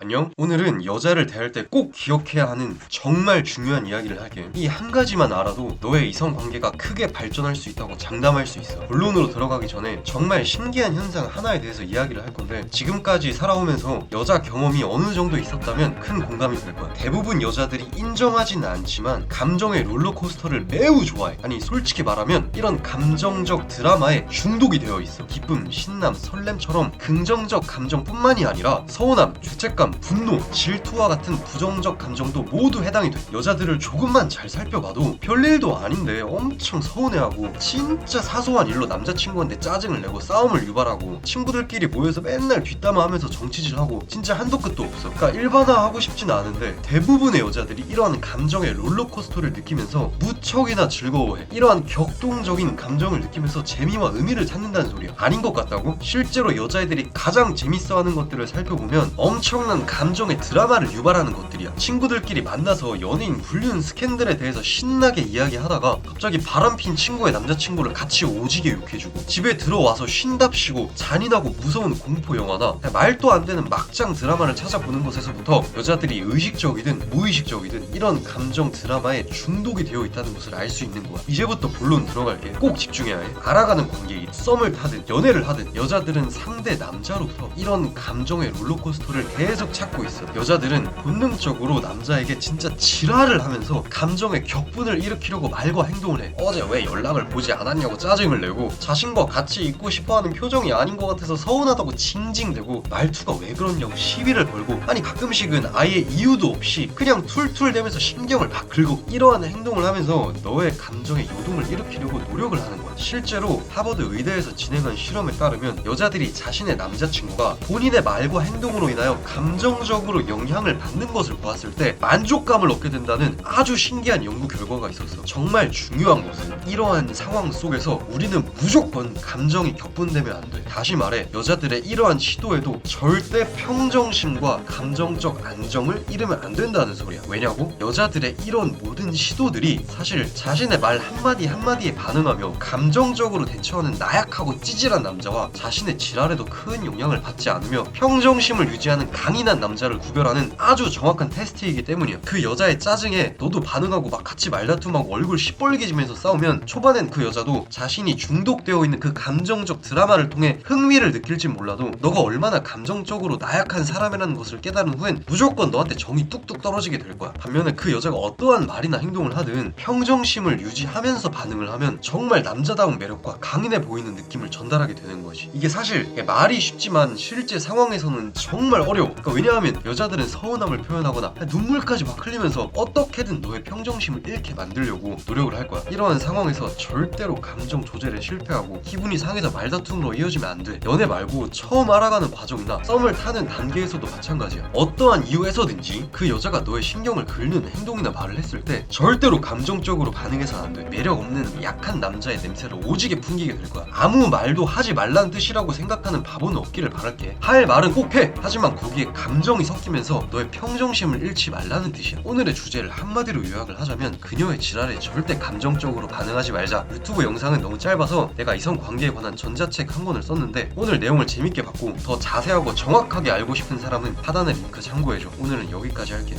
안녕? 오늘은 여자를 대할 때 꼭 기억해야 하는 정말 중요한 이야기를 할게. 이 한 가지만 알아도 너의 이성 관계가 크게 발전할 수 있다고 장담할 수 있어. 본론으로 들어가기 전에 정말 신기한 현상 하나에 대해서 이야기를 할 건데 지금까지 살아오면서 여자 경험이 어느 정도 있었다면 큰 공감이 될 거야. 대부분 여자들이 인정하진 않지만 감정의 롤러코스터를 매우 좋아해. 아니 솔직히 말하면 이런 감정적 드라마에 중독이 되어 있어. 기쁨, 신남, 설렘처럼 긍정적 감정뿐만이 아니라 서운함, 죄책감, 분노, 질투와 같은 부정적 감정도 모두 해당이 돼. 여자들을 조금만 잘 살펴봐도 별일도 아닌데 엄청 서운해하고 진짜 사소한 일로 남자친구한테 짜증을 내고 싸움을 유발하고 친구들끼리 모여서 맨날 뒷담화하면서 정치질하고 진짜 한도 끝도 없어. 그러니까 일반화하고 싶진 않은데 대부분의 여자들이 이러한 감정의 롤러코스터를 느끼면서 무척이나 즐거워해. 이러한 격동적인 감정을 느끼면서 재미와 의미를 찾는다는 소리야. 아닌 것 같다고? 실제로 여자애들이 가장 재밌어하는 것들을 살펴보면 엄청난 감정의 드라마를 유발하는 것들이야. 친구들끼리 만나서 연예인 불륜 스캔들에 대해서 신나게 이야기하다가 갑자기 바람핀 친구의 남자친구를 같이 오지게 욕해주고 집에 들어와서 쉰답시고 잔인하고 무서운 공포 영화나 말도 안 되는 막장 드라마를 찾아보는 것에서부터 여자들이 의식적이든 무의식적이든 이런 감정 드라마에 중독이 되어 있다는 것을 알 수 있는 거야. 이제부터 본론 들어갈게. 꼭 집중해야 해. 알아가는 관계인 썸을 타든 연애를 하든 여자들은 상대 남자로부터 이런 감정의 롤러코스터를 계속 찾고 있어. 여자들은 본능적으로 남자에게 진짜 지랄을 하면서 감정의 격분을 일으키려고 말과 행동을 해. 어제 왜 연락을 보지 않았냐고 짜증을 내고 자신과 같이 있고 싶어하는 표정이 아닌 것 같아서 서운하다고 징징대고 말투가 왜 그러냐고 시비를 걸고 아니 가끔씩은 아예 이유도 없이 그냥 툴툴대면서 신경을 막 긁고 이러한 행동을 하면서 너의 감정의 요동을 일으키려고 노력을 하는 거야. 실제로 하버드 의대에서 진행한 실험에 따르면 여자들이 자신의 남자친구가 본인의 말과 행동으로 인하여 감 정적으로 영향을 받는 것을 보았을 때 만족감을 얻게 된다는 아주 신기한 연구 결과가 있었어. 정말 중요한 것은 이러한 상황 속에서 우리는 무조건 감정이 격분되면 안 돼. 다시 말해 여자들의 이러한 시도에도 절대 평정심과 감정적 안정을 잃으면 안 된다는 소리야. 왜냐고? 여자들의 이런 모든 시도들이 사실 자신의 말 한마디 한마디에 반응하며 감정적으로 대처하는 나약하고 찌질한 남자와 자신의 지랄에도 큰 영향을 받지 않으며 평정심을 유지하는 강인한 남자를 구별하는 아주 정확한 테스트이기 때문이야. 그 여자의 짜증에 너도 반응하고 막 같이 말다툼하고 얼굴 시뻘개지면서 싸우면 초반엔 그 여자도 자신이 중독되어 있는 그 감정적 드라마를 통해 흥미를 느낄진 몰라도 너가 얼마나 감정적으로 나약한 사람이라는 것을 깨달은 후엔 무조건 너한테 정이 뚝뚝 떨어지게 될 거야. 반면에 그 여자가 어떠한 말이나 행동을 하든 평정심을 유지하면서 반응을 하면 정말 남자다운 매력과 강인해 보이는 느낌을 전달하게 되는 거지. 이게 사실 말이 쉽지만 실제 상황에서는 정말 어려워. 그러니까 왜냐하면 여자들은 서운함을 표현하거나 눈물까지 막 흘리면서 어떻게든 너의 평정심을 잃게 만들려고 노력을 할 거야. 이러한 상황에서 절대로 감정 조절에 실패하고 기분이 상해서 말다툼으로 이어지면 안 돼. 연애 말고 처음 알아가는 과정이나 썸을 타는 단계에서도 마찬가지야. 어떠한 이유에서든지 그 여자가 너의 신경을 긁는 행동이나 말을 했을 때 절대로 감정적으로 반응해서는 안 돼. 매력 없는 약한 남자의 냄새를 오지게 풍기게 될 거야. 아무 말도 하지 말라는 뜻이라고 생각하는 바보는 없기를 바랄게. 할 말은 꼭 해. 하지만 거기에 감정이 섞이면서 너의 평정심을 잃지 말라는 뜻이야. 오늘의 주제를 한마디로 요약을 하자면 그녀의 지랄에 절대 감정적으로 반응하지 말자. 유튜브 영상은 너무 짧아서 내가 이성 관계에 관한 전자책 한 권을 썼는데 오늘 내용을 재밌게 봤고 더 자세하고 정확하게 알고 싶은 사람은 하단의 링크 참고해줘. 오늘은 여기까지 할게.